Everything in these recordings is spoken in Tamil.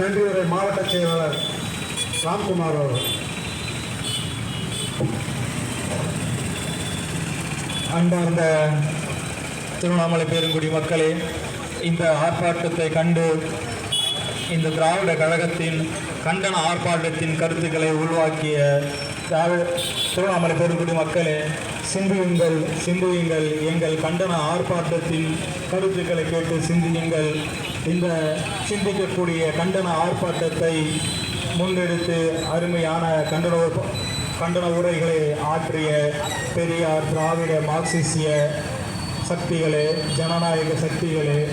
நன்றி உரை மாவட்ட செயலாளர் ராம்குமார் அவர்கள். அன்பார்ந்த திருவண்ணாமலை பெருங்குடி மக்களே இந்த ஆர்ப்பாட்டத்தை கண்டு இந்த திராவிட கழகத்தின் கண்டன ஆர்ப்பாட்டத்தின் கருத்துக்களை உருவாக்கிய திருவண்ணாமலை பெருங்குடி மக்களே சிந்தியுங்கள் சிந்தியுங்கள் எங்கள் கண்டன ஆர்ப்பாட்டத்தின் கருத்துக்களை கேட்டு சிந்தியுங்கள். இந்த சிந்திக்கக்கூடிய கண்டன ஆர்ப்பாட்டத்தை முன்னெடுத்து அருமையான கண்டன கண்டன உரைகளை ஆற்றிய பெரியார் திராவிட மார்க்சிசிய சக்திகளே ஜனநாயக சக்திகளே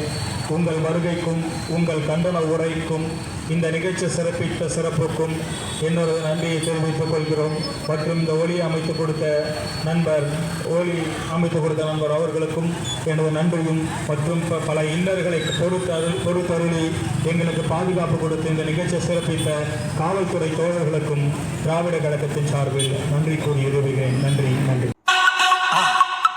உங்கள் வருகைக்கும் உங்கள் கண்டன உரைக்கும் இந்த நிகழ்ச்சி சிறப்பித்த சிறப்புக்கும் என்னோட நன்றியை தெரிவித்துக் கொள்கிறோம். மற்றும் இந்த ஒளி அமைத்து கொடுத்த நண்பர் ஒளி அமைத்து கொடுத்த நண்பர் அவர்களுக்கும் எனது நன்றியும் மற்றும் ப- பல இன்னர்களை பொறுத்தரு பொறுத்தருளி எங்களுக்கு பாதுகாப்பு கொடுத்து இந்த நிகழ்ச்சியை சிறப்பித்த காவல்துறை தோழர்களுக்கும் திராவிட கழகத்தின் சார்பில் நன்றி கூறி உதவுகிறேன் நன்றி நன்றி.